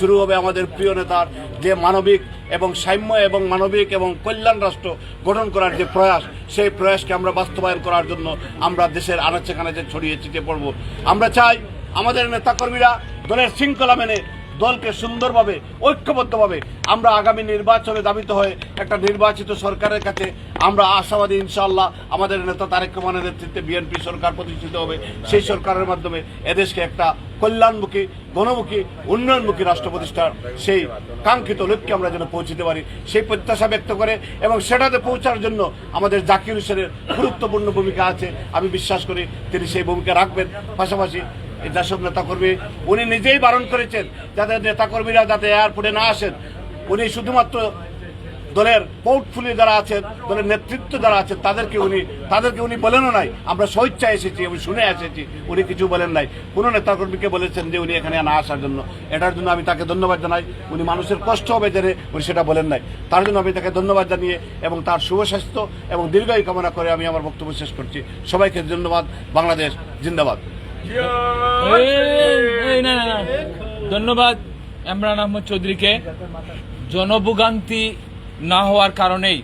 শুরু হবে আমাদের প্রিয় নেতার যে মানবিক এবং সাম্য এবং মানবিক এবং কল্যাণ রাষ্ট্র গঠন করার যে প্রয়াস, সেই প্রয়াসকে আমরা বাস্তবায়ন করার জন্য আমরা দেশের আনাচে কানাচে ছড়িয়ে ছিটিয়ে পড়ব। আমরা চাই আমাদের নেতাকর্মীরা দলের শৃঙ্খলা মেনে দলকে সুন্দরভাবে, ঐক্যবদ্ধভাবে আমরা আগামী নির্বাচনে দাবিত হয়ে একটা নির্বাচিত সরকারের কাছে আমরা আশাবাদী ইনশাআল্লাহ আমাদের নেতা তারেক রহমানের নেতৃত্বে বিএনপি সরকার প্রতিষ্ঠিত হবে। সেই সরকারের মাধ্যমে এদেশকে একটা কল্যাণমুখী, গণমুখী, উন্নয়নমুখী রাষ্ট্র প্রতিষ্ঠার সেই কাঙ্ক্ষিত লক্ষ্যে আমরা যেন পৌঁছতে পারি, সেই প্রত্যাশা ব্যক্ত করে এবং সেটাতে পৌঁছার জন্য আমাদের জাকির হোসেনের গুরুত্বপূর্ণ ভূমিকা আছে। আমি বিশ্বাস করি তিনি সেই ভূমিকা রাখবেন। পাশাপাশি যেসব নেতাকর্মী, উনি নিজেই বারণ করেছেন যাতে নেতাকর্মীরা যাতে এয়ারপোর্টে না আসেন। উনি শুধুমাত্র দলের পোর্টফুলি যারা আছেন, দলের নেতৃত্ব যারা আছেন, তাদেরকে উনি তাদেরকে উনি বলেনও নাই। আমরা স্বেচ্ছায় এসেছি, আমি শুনে এসেছি, উনি কিছু বলেন নাই। কোনো নেতাকর্মীকে বলেছেন যে উনি এখানে না আসার জন্য। এটার জন্য আমি তাকে ধন্যবাদ জানাই। উনি মানুষের কষ্ট হবে জেনে উনি সেটা বলেন নাই। তার জন্য আমি তাকে ধন্যবাদ জানিয়ে এবং তার শুভ স্বাস্থ্য এবং দীর্ঘায়ু কামনা করে আমি আমার বক্তব্য শেষ করছি। সবাইকে ধন্যবাদ। বাংলাদেশ জিন্দাবাদ। ধন্যবাদ, ইমরান আহমদ চৌধুরীকে। জনভোগান্তি না হওয়ার কারণেই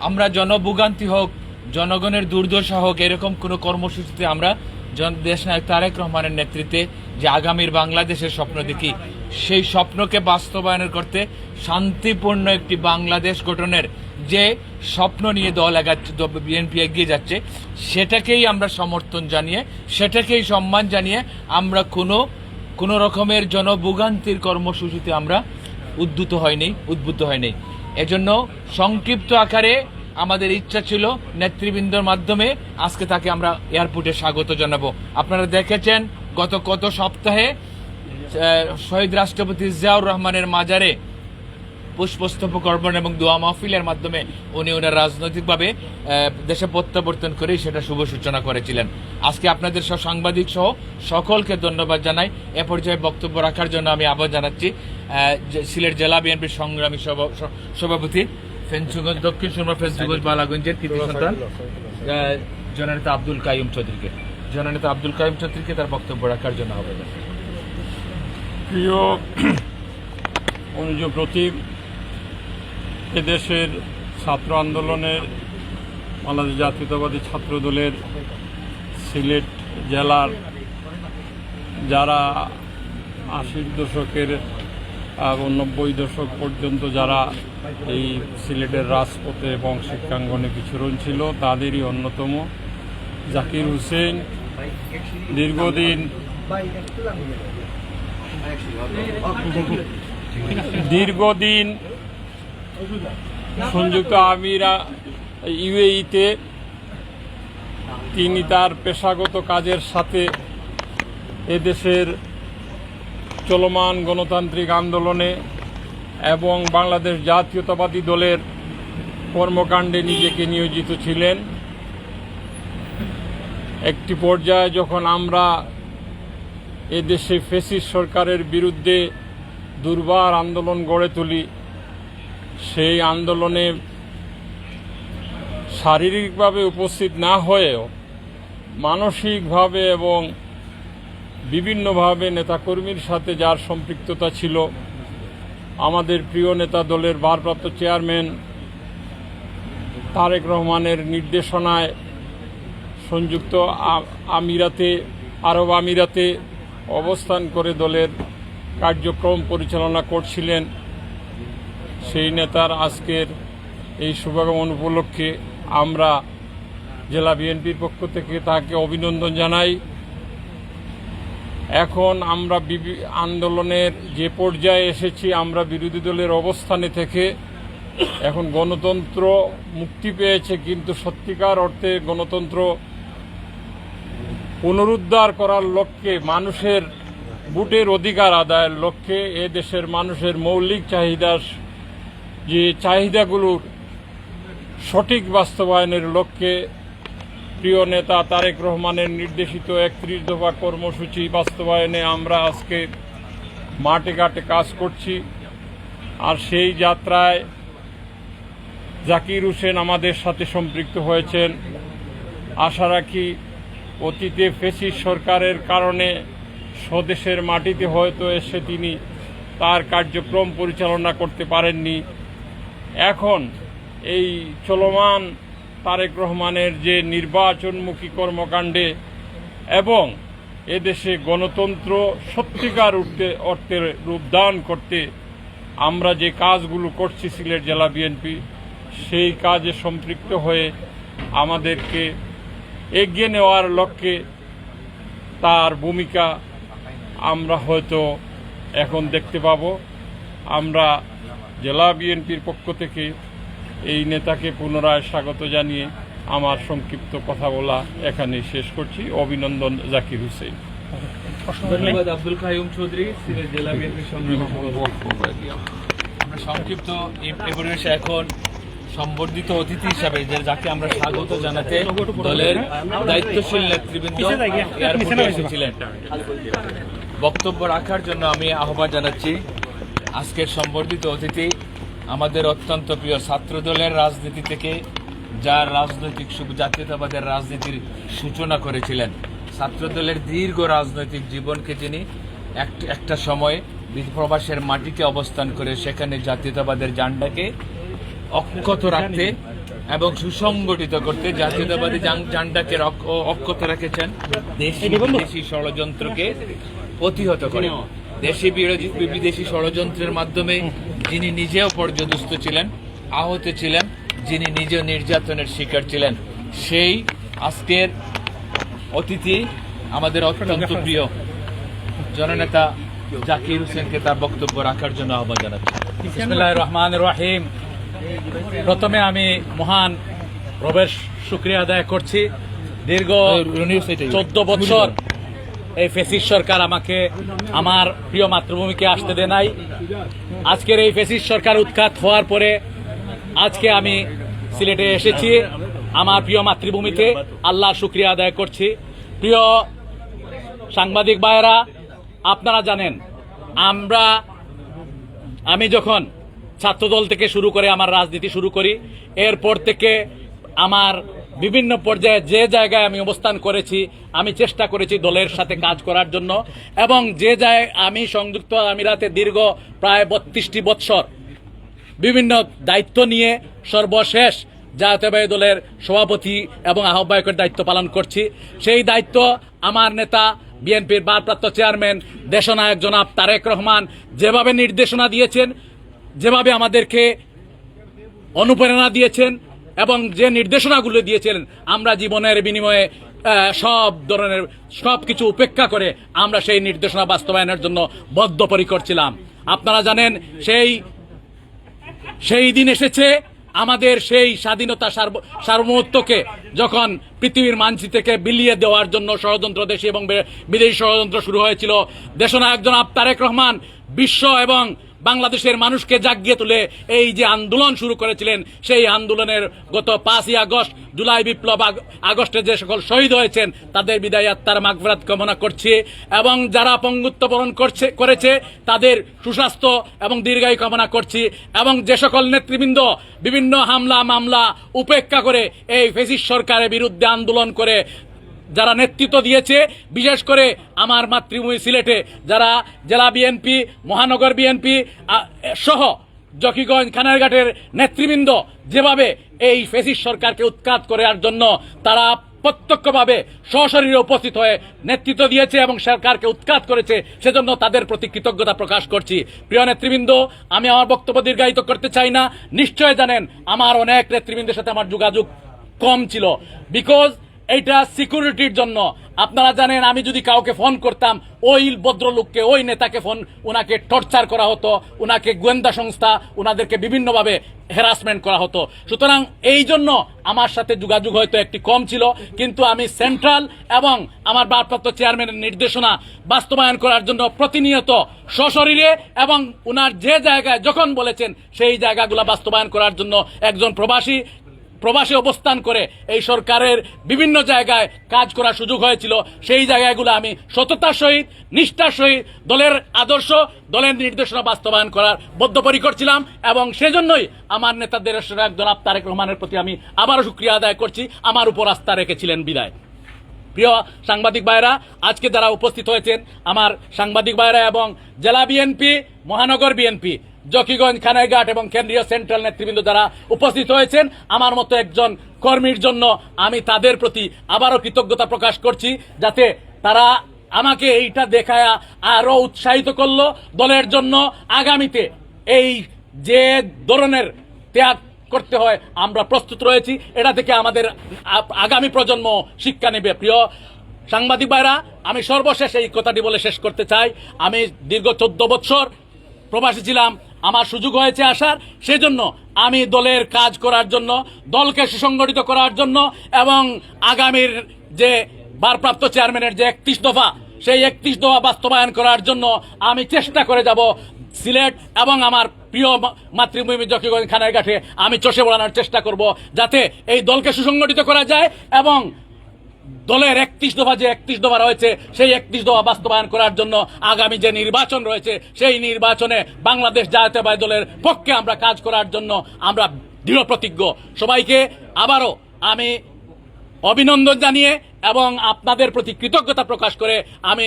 আমরা জনভোগান্তি হোক, জনগণের দুর্দশা হোক, এরকম কোনো কর্মসূচিতে আমরা জন- দেশনায়ক তারেক রহমানের নেতৃত্বে যে আগামীর বাংলাদেশের স্বপ্ন দেখি, সেই স্বপ্নকে বাস্তবায়নের করতে শান্তিপূর্ণ একটি বাংলাদেশ গঠনের যে স্বপ্ন নিয়ে দল এগাচ্ছে বিএনপি এগিয়ে যাচ্ছে, সেটাকেই আমরা সমর্থন জানিয়ে, সেটাকেই সম্মান জানিয়ে আমরা কোনো কোনো রকমের জনভোগান্তির কর্মসূচিতে আমরা উদ্যুত হয়নি উদ্বুদ্ধ হয়নি। এজন্য সংক্ষিপ্ত আকারে আমাদের ইচ্ছা ছিল নেতৃবৃন্দর মাধ্যমে আজকে তাকে আমরা এয়ারপোর্টে স্বাগত জানাব। আপনারা দেখেছেন, গত কত সপ্তাহে শহীদ রাষ্ট্রপতি জিয়াউর রহমানের মাজারে পুষ্পস্তবক অর্পণ এবং দোয়া মাহফিলের মাধ্যমে উনি ওনার রাজনৈতিকভাবে দেশে প্রত্যাবর্তন করে সেটা শুভ সূচনা করেছিলেন। আজকে আপনাদের সহ সাংবাদিক সহ সকলকে ধন্যবাদ জানাই। এ পর্যায়ে বক্তব্য রাখার জন্য আমি আবার জানাচ্ছি সিলেট জেলা বিএনপির সংগ্রামী সভা- সভাপতি ফেঞ্চুগঞ্জ দক্ষিণ সুরমা ফেঞ্চুগঞ্জ বালাগঞ্জের সন্তান জননেতা আব্দুল কাইম চৌধুরীকে। জননেতা আব্দুল কাইম চৌধুরীকে তার বক্তব্য রাখার জন্য হবে প্রিয় অনুজ প্রতীক এদেশের ছাত্র আন্দোলনের বাংলাদেশ জাতীয়তাবাদী ছাত্র দলের সিলেট জেলার যারা আশির দশকের এবং নব্বই দশক পর্যন্ত যারা এই সিলেটের রাজপথে এবং শিক্ষাঙ্গনে বিচরণ ছিল, তাদেরই অন্যতম। জাকির হোসেন দীর্ঘদিন দীর্ঘদিন সংযুক্ত আমিরা ইউএইতে। তিনি তার পেশাগত কাজের সাথে এদেশের চলমান গণতান্ত্রিক আন্দোলনে এবং বাংলাদেশ জাতীয়তাবাদী দলের কর্মকাণ্ডে নিজেকে নিয়োজিত ছিলেন। একটি পর্যায়ে যখন আমরা এদেশে ফেসিস সরকারের বিরুদ্ধে দুর্বার আন্দোলন গড়ে তুলি সেই আন্দোলনে শারীরিকভাবে উপস্থিত না হয়েও, মানসিকভাবে এবং বিভিন্নভাবে নেতাকর্মীর সাথে যার সম্পৃক্ততা ছিল, আমাদের প্রিয় নেতা দলের ভারপ্রাপ্ত চেয়ারম্যান তারেক রহমানের নির্দেশনায় সংযুক্ত আমিরাতে, আরব আমিরাতে অবস্থান করে দলের কার্যক্রম পরিচালনা করছিলেন সেই নেতার আজকের এই শুভাগমন উপলক্ষে আমরা জেলা বিএনপির পক্ষ থেকে তাকে অভিনন্দন জানাই। এখন আমরা আন্দোলনের যে পর্যায়ে এসেছি, আমরা বিরোধী দলের অবস্থানে থেকে এখন গণতন্ত্র মুক্তি পেয়েছে, কিন্তু সত্যিকার অর্থে গণতন্ত্র পুনরুদ্ধার করার লক্ষ্যে মানুষের ভোটের অধিকার আদায়ের লক্ষ্যে এ দেশের মানুষের মৌলিক চাহিদা যে চাহিদাগুলোর সঠিক বাস্তবায়নের লক্ষ্যে প্রিয় নেতা তারেক রহমানের নির্দেশিত একত্রিশ দফা কর্মসূচি বাস্তবায়নে আমরা আজকে মাঠে ঘাটে কাজ করছি। আর সেই যাত্রায় জাকির হোসেন আমাদের সাথে সম্পৃক্ত হয়েছেন। আশা রাখি অতীতে ফেসিস সরকারের কারণে স্বদেশের মাটিতে হয়তো এসে তিনি তার কার্যক্রম পরিচালনা করতে পারেননি। এখন এই চলমান তারেক রহমানের যে নির্বাচনমুখী কর্মকাণ্ডে এবং এদেশে গণতন্ত্র সত্যিকার উঠতে অর্থের রূপদান করতে আমরা যে কাজগুলো করছি সিলেট জেলা বিএনপি, সেই কাজে সম্পৃক্ত হয়ে আমাদেরকে এগিয়ে নেওয়ার লক্ষ্যে তার ভূমিকা আমরা হয়তো এখন দেখতে পাব। আমরা জেলা বিএনপির পক্ষ থেকে এই নেতাকে পুনরায় স্বাগত জানিয়ে আমার সংক্ষিপ্ত কথা বলা এখানে শেষ করছি। অভিনন্দন জাকির হুসেন ধন্যবাদ আব্দুল কাইম চৌধুরী সিলেট জেলা বিএনপির আমরা সংক্ষিপ্ত এই পরিবেশে এখন সম্বর্ধিত অতিথি হিসাবে যে যাকে আমরা স্বাগত জানাতে দলের দায়িত্বশীল নেতৃবৃন্দ এয়ারপোর্টে এসেছিলেন। বক্তব্য রাখার জন্য আমি আহ্বান জানাচ্ছি আজকের সম্বর্ধিত অতিথি আমাদের অত্যন্ত প্রিয় ছাত্র দলের রাজনীতি থেকে যার রাজনৈতিক জাতীয়তাবাদের রাজনীতির সূচনা করেছিলেন। ছাত্র দলের দীর্ঘ রাজনৈতিক জীবনকে তিনি এক- একটা সময় প্রবাসের মাটিতে অবস্থান করে সেখানে জাতীয়তাবাদের জান্ডাকে অক্ষত রাখতে এবং সুসংগঠিত করতে জাতীয়তাবাদী জান- জান্ডাকে অক্ষত রেখেছেন। দেশি বিদেশি ষড়যন্ত্রকে প্রতিহত করে। দেশি বিরোধী বিদেশি ষড়যন্ত্রের মাধ্যমে যিনি নিজেও পর্যদস্ত ছিলেন আহত ছিলেন যিনি নিজেও নির্যাতনের শিকার ছিলেন সেই আজকের অতিথি আমাদের অত্যন্ত প্রিয় জননেতা জাকির হোসেনকে তার বক্তব্য রাখার জন্য আহ্বান জানাচ্ছি। রহমান রাহিম। প্রথমে আমি মহান রবের শুক্রিয়া আদায় করছি। দীর্ঘ চোদ্দ বছর এই ফেসিস সরকার আমাকে, আমার প্রিয় মাতৃভূমিকে আসতে দেয় নাই। আজকের এই ফেসিস সরকার উৎখাত হওয়ার পরে আজকে আমি সিলেটে এসেছি, আমার প্রিয় মাতৃভূমিতে। আল্লাহ শুক্রিয়া আদায় করছি। প্রিয় সাংবাদিক ভাইয়েরা, আপনারা জানেন, আমরা, আমি যখন ছাত্রদল থেকে শুরু করে আমার রাজনীতি শুরু করি, এরপর থেকে আমার বিভিন্ন পর্যায়ে যে জায়গায় আমি অবস্থান করেছি, আমি চেষ্টা করেছি দলের সাথে কাজ করার জন্য। এবং যে জায়গায় আমি সংযুক্ত আমিরাতে দীর্ঘ প্রায় বত্রিশটি বৎসর বিভিন্ন দায়িত্ব নিয়ে সর্বশেষ জাতীয়বাদী দলের সভাপতি এবং আহ্বায়কের দায়িত্ব পালন করছি। সেই দায়িত্ব আমার নেতা, বিএনপির ভারপ্রাপ্ত চেয়ারম্যান, দেশনায়ক জনাব তারেক রহমান যেভাবে নির্দেশনা দিয়েছেন, যেভাবে আমাদেরকে অনুপ্রেরণা দিয়েছেন এবং যে নির্দেশনাগুলো দিয়েছিলেন, আমরা জীবনের বিনিময়ে সব ধরনের, সব কিছু উপেক্ষা করে আমরা সেই নির্দেশনা বাস্তবায়নের জন্য বদ্ধপরিকর ছিলাম। আপনারা জানেন, সেই সেই দিন এসেছে আমাদের সেই স্বাধীনতা সার্ব- সার্বভৌমত্বকে যখন পৃথিবীর মানচি থেকে বিলিয়ে দেওয়ার জন্য ষড়যন্ত্র দেশি এবং বিদেশি ষড়যন্ত্র শুরু হয়েছিল। দেশনায়ক জনাব তারেক রহমান বিশ্ব এবং বাংলাদেশের মানুষকে জাগিয়ে তুলে এই যে আন্দোলন শুরু করেছিলেন, সেই আন্দোলনের গত পাঁচই আগস্ট, জুলাই বিপ্লব আগ- আগস্টে যে সকল শহীদ হয়েছেন, তাদের বিদায় আত্মার মাগফরাত কামনা করছি এবং যারা পঙ্গুত্ব বরণ করছে, করেছে, তাদের সুস্বাস্থ্য এবং দীর্ঘায়ু কামনা করছি এবং যে সকল নেতৃবৃন্দ বিভিন্ন হামলা, মামলা উপেক্ষা করে এই ফেসিস সরকারের বিরুদ্ধে আন্দোলন করে যারা নেতৃত্ব দিয়েছে, বিশেষ করে আমার মাতৃভূমি সিলেটে, যারা জেলা বিএনপি মহানগর বিএনপি সহ জকিগঞ্জ খানারঘাটের নেতৃবৃন্দ যেভাবে এই ফেসিস সরকারকে উৎখাত করার জন্য তারা প্রত্যক্ষভাবে সশরীরে উপস্থিত হয়ে নেতৃত্ব দিয়েছে এবং সরকারকে উৎখাত করেছে, সেজন্য তাদের প্রতি কৃতজ্ঞতা প্রকাশ করছি। প্রিয় নেতৃবৃন্দ, আমি আমার বক্তব্য দীর্ঘায়িত করতে চাই না। নিশ্চয় জানেন, আমার অনেক নেতৃবৃন্দের সাথে আমার যোগাযোগ কম ছিল। বিকজ এইটা সিকিউরিটির জন্য। আপনারা জানেন, আমি যদি কাউকে ফোন করতাম, ওই ভদ্রলোককে, ওই নেতাকে ফোন ওনাকে টর্চার করা হতো ওনাকে গোয়েন্দা সংস্থা ওনাদেরকে বিভিন্নভাবে হ্যারাসমেন্ট করা হতো। সুতরাং এই জন্য আমার সাথে যোগাযোগ হয়তো একটি কম ছিল, কিন্তু আমি সেন্ট্রাল এবং আমার ভারপ্রাপ্ত চেয়ারম্যানের নির্দেশনা বাস্তবায়ন করার জন্য প্রতিনিয়ত সশরীরে এবং ওনার যে জায়গায়, যখন বলেছেন, সেই জায়গাগুলো বাস্তবায়ন করার জন্য একজন প্রবাসী প্রবাসে অবস্থান করে এই সরকারের বিভিন্ন জায়গায় কাজ করার সুযোগ হয়েছিল। সেই জায়গাগুলো আমি সততার সহিত, নিষ্ঠার সহিত, দলের আদর্শ, দলের নির্দেশনা বাস্তবায়ন করার বদ্ধপরিকর ছিলাম এবং সেজন্যই আমার নেতাদের জনাব তারেক রহমানের প্রতি আমি আবারও শুক্রিয়া আদায় করছি। আমার উপর আস্থা রেখেছিলেন বিদায়। প্রিয় সাংবাদিক ভাইরা আজকে যারা উপস্থিত হয়েছেন, আমার সাংবাদিক ভাইরা এবং জেলা বিএনপি, মহানগর বিএনপি জকিগঞ্জ, খানাইঘাট এবং কেন্দ্রীয় সেন্ট্রাল নেতৃবৃন্দ যারা উপস্থিত হয়েছেন, আমার মতো একজন কর্মীর জন্য আমি তাদের প্রতি আবারও কৃতজ্ঞতা প্রকাশ করছি, যাতে তারা আমাকে এইটা দেখায় আরও উৎসাহিত করল দলের জন্য আগামীতে এই যে ধরনের ত্যাগ করতে হয়, আমরা প্রস্তুত রয়েছি। এটা থেকে আমাদের আগামী প্রজন্ম শিক্ষা নেবে। প্রিয় সাংবাদিক ভাইরা, আমি সর্বশেষ এই কথাটি বলে শেষ করতে চাই। আমি দীর্ঘ চোদ্দ বছর প্রবাসী ছিলাম আমার সুযোগ হয়েছে আসার, সেজন্য আমি দলের কাজ করার জন্য, দলকে সুসংগঠিত করার জন্য এবং আগামীর যে ভারপ্রাপ্ত চেয়ারম্যানের যে একত্রিশ দফা, সেই একত্রিশ দফা বাস্তবায়ন করার জন্য আমি চেষ্টা করে যাব সিলেট এবং আমার প্রিয় মাতৃভূমি জকিগঞ্জ খানের ঘাটে আমি চষে বলানোর চেষ্টা করব যাতে এই দলকে সুসংগঠিত করা যায় এবং দলের একত্রিশ দফা যে একত্রিশ দফা রয়েছে, সেই একত্রিশ দফা বাস্তবায়ন করার জন্য আগামী যে নির্বাচন রয়েছে, সেই নির্বাচনে বাংলাদেশ জাতীয়তাবাদী দলের পক্ষে আমরা কাজ করার জন্য আমরা দৃঢ় প্রতিজ্ঞ। সবাইকে আবারও আমি অভিনন্দন জানিয়ে এবং আপনাদের প্রতি কৃতজ্ঞতা প্রকাশ করে আমি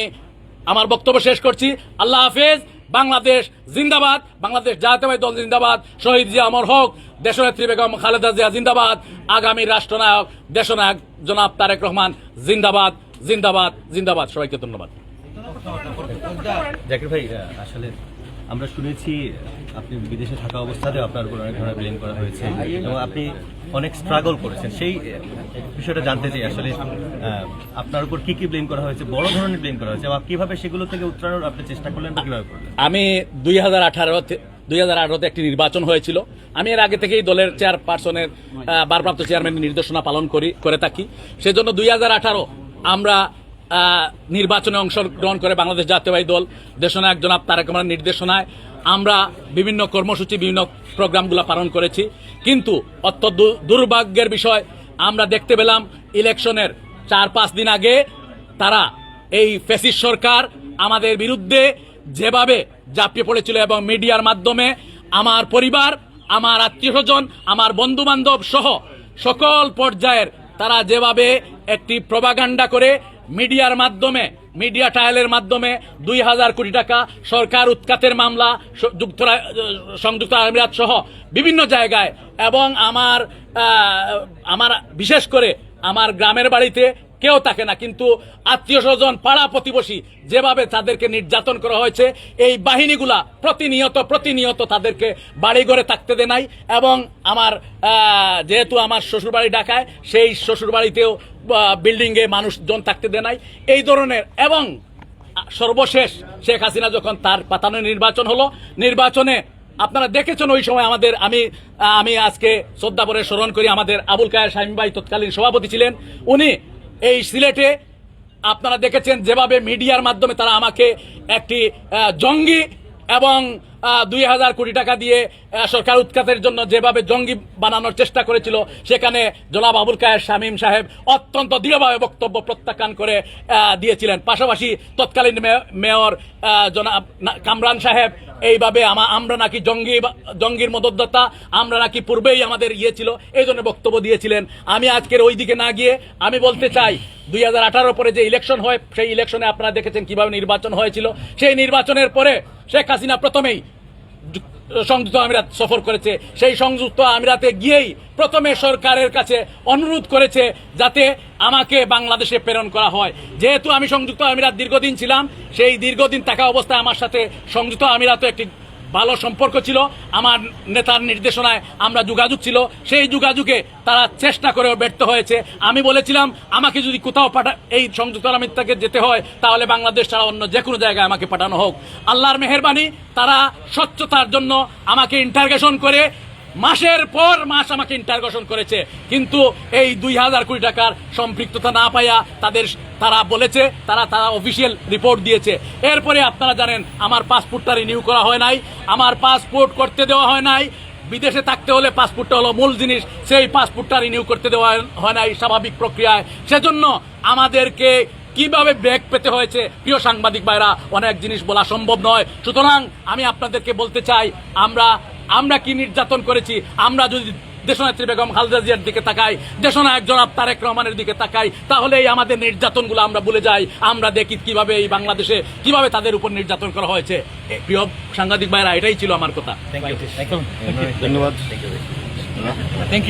আমার বক্তব্য শেষ করছি। আল্লাহ হাফেজ, বাংলাদেশ জিন্দাবাদ, বাংলাদেশ জাতীয়বাদী দল জিন্দাবাদ, শহীদ জিয়া অমর হক। দেশনেত্রী বেগম খালেদা জিয়া জিন্দাবাদ। আগামী রাষ্ট্রনায়ক দেশনায়ক জনাব তারেক রহমান জিন্দাবাদ জিন্দাবাদ জিন্দাবাদ। সবাইকে ধন্যবাদ। জাকির ভাই আসলে আমরা শুনেছি আপনি বিদেশে থাকা অবস্থাতেও আপনার উপর অনেক ধরনের ব্লেম করা হয়েছে এবং আপনি অনেক স্ট্রাগল করেছেন। সেই বিষয়টা জানতে চাই আসলে আপনার উপর কি কি ব্লেম করা হয়েছে বড় ধরনের ব্লেম করা হয়েছে এবং কীভাবে সেগুলো থেকে উত্তরানোর আপনি চেষ্টা করলেন কীভাবে করলেন? আমি দুই হাজার আঠারোতে দুই হাজার আঠারোতে একটি নির্বাচন হয়েছিল। আমি এর আগে থেকেই দলের চেয়ারপারসনের ভারপ্রাপ্ত চেয়ারম্যানের নির্দেশনা পালন করি, করে থাকি। সেজন্য দুই হাজার আঠারো আমরা নির্বাচনে অংশগ্রহণ করে বাংলাদেশ জাতীয়বাহী দল, দেশনায়ক একজন তারেক রহমানের নির্দেশনায় আমরা বিভিন্ন কর্মসূচি, বিভিন্ন প্রোগ্রামগুলো পালন করেছি। কিন্তু অত্যন্ত দুর্ভাগ্যের বিষয়, আমরা দেখতে পেলাম ইলেকশনের চার পাঁচ দিন আগে তারা, এই ফেসিস সরকার আমাদের বিরুদ্ধে যেভাবে ঝাঁপিয়ে পড়েছিল এবং মিডিয়ার মাধ্যমে আমার পরিবার, আমার আত্মীয় স্বজন আমার বন্ধু বান্ধব সহ সকল পর্যায়ের তারা যেভাবে একটি প্রবাগান্ডা করে মিডিয়ার মাধ্যমে, মিডিয়া ট্রায়ালের মাধ্যমে দুই হাজার কোটি টাকা সরকার উৎখাতের মামলা সংযুক্ত আমিরাত সহ বিভিন্ন জায়গায় এবং আমার আমার বিশেষ করে আমার গ্রামের বাড়িতে কেউ থাকে না, কিন্তু আত্মীয় স্বজন, পাড়া প্রতিবেশী যেভাবে তাদেরকে নির্যাতন করা হয়েছে, এই বাহিনীগুলা প্রতিনিয়ত প্রতিনিয়ত তাদেরকে বাড়ি ঘরে থাকতে দেয় নাই এবং আমার যেহেতু আমার শ্বশুরবাড়ি ঢাকায়, সেই শ্বশুরবাড়িতেও বিল্ডিং এ মানুষজন থাকতে দেয় নাই। এই ধরনের এবং সর্বশেষ শেখ হাসিনা যখন তার পাতানো নির্বাচন হলো, নির্বাচনে আপনারা দেখেছেন ওই সময় আমাদের, আমি আমি আজকে শ্রদ্ধাপরে স্মরণ করি, আমাদের আবুল কায়ের শামীম ভাই তৎকালীন সভাপতি ছিলেন। উনি এই সিলেটে আপনারা দেখেছেন যেভাবে মিডিয়ার মাধ্যমে তারা আমাকে একটি জঙ্গি এবং দুই হাজার কোটি টাকা দিয়ে সরকার উৎখাতের জন্য যেভাবে জঙ্গি বানানোর চেষ্টা করেছিল, সেখানে জনাব আবুল কায়ের শামীম সাহেব অত্যন্ত দৃঢ়ভাবে বক্তব্য প্রত্যাখ্যান করে দিয়েছিলেন। পাশাপাশি তৎকালীন মেয়র জনাব কামরান সাহেব এইভাবে আমা- আমরা নাকি জঙ্গি জঙ্গির মদতদাতা, আমরা নাকি পূর্বেই আমাদের ইয়ে ছিল এই জন্য বক্তব্য দিয়েছিলেন। আমি আজকের ওই দিকে না গিয়ে আমি বলতে চাই, দুই হাজার আঠারো পরে যে ইলেকশন হয়, সেই ইলেকশনে আপনারা দেখেছেন কীভাবে নির্বাচন হয়েছিল। সেই নির্বাচনের পরে শেখ হাসিনা প্রথমেই সংযুক্ত আমিরাত সফর করেছে। সেই সংযুক্ত আমিরাতে গিয়েই প্রথমে সরকারের কাছে অনুরোধ করেছে যাতে আমাকে বাংলাদেশে প্রেরণ করা হয়। যেহেতু আমি সংযুক্ত আমিরাত দীর্ঘদিন ছিলাম, সেই দীর্ঘদিন থাকা অবস্থায় আমার সাথে সংযুক্ত আমিরাতে একটি ভালো সম্পর্ক ছিল, আমার নেতার নির্দেশনায় আমরা যোগাযোগ ছিল, সেই যোগাযোগে তারা চেষ্টা করেও ব্যর্থ হয়েছে। আমি বলেছিলাম, আমাকে যদি কোথাও পাঠা, এই সংযুক্ত আরব থেকে যেতে হয়, তাহলে বাংলাদেশ ছাড়া অন্য যে কোনো জায়গায় আমাকে পাঠানো হোক। আল্লাহর মেহরবানি, তারা স্বচ্ছতার জন্য আমাকে ইন্টারগেশন করে মাসের পর মাস আমাকে ইন্টারগেশন করেছে। কিন্তু এই দুই হাজার কোটি টাকার সম্পৃক্ততা না পাইয়া তাদের তারা বলেছে, তারা তারা অফিসিয়াল রিপোর্ট দিয়েছে। এরপরে আপনারা জানেন, আমার পাসপোর্টটা রিনিউ করা হয় নাই, আমার পাসপোর্ট করতে দেওয়া হয় নাই। বিদেশে থাকতে হলে পাসপোর্টটা হলো মূল জিনিস, সেই পাসপোর্টটা রিনিউ করতে দেওয়া হয় নাই স্বাভাবিক প্রক্রিয়ায়। সেজন্য আমাদেরকে কীভাবে ব্রেক পেতে হয়েছে, প্রিয় সাংবাদিক ভাইরা, অনেক জিনিস বলা সম্ভব নয়। সুতরাং আমি আপনাদেরকে বলতে চাই, আমরা আমরা কি নির্যাতন করেছি আমরা যদি দেশনেত্রী বেগম খালেদা জিয়ার দিকে তাকাই দেশনায়ক জনাব তারেক রহমানের দিকে তাকাই তাহলে এই আমাদের নির্যাতনগুলো আমরা ভুলে যাই আমরা দেখি কীভাবে এই বাংলাদেশে কীভাবে তাদের উপর নির্যাতন করা হয়েছে প্রিয় সাংবাদিক ভাইরা এটাই ছিল আমার কথা থ্যাংক ইউ থ্যাংক ইউ ধন্যবাদ থ্যাংক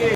ইউ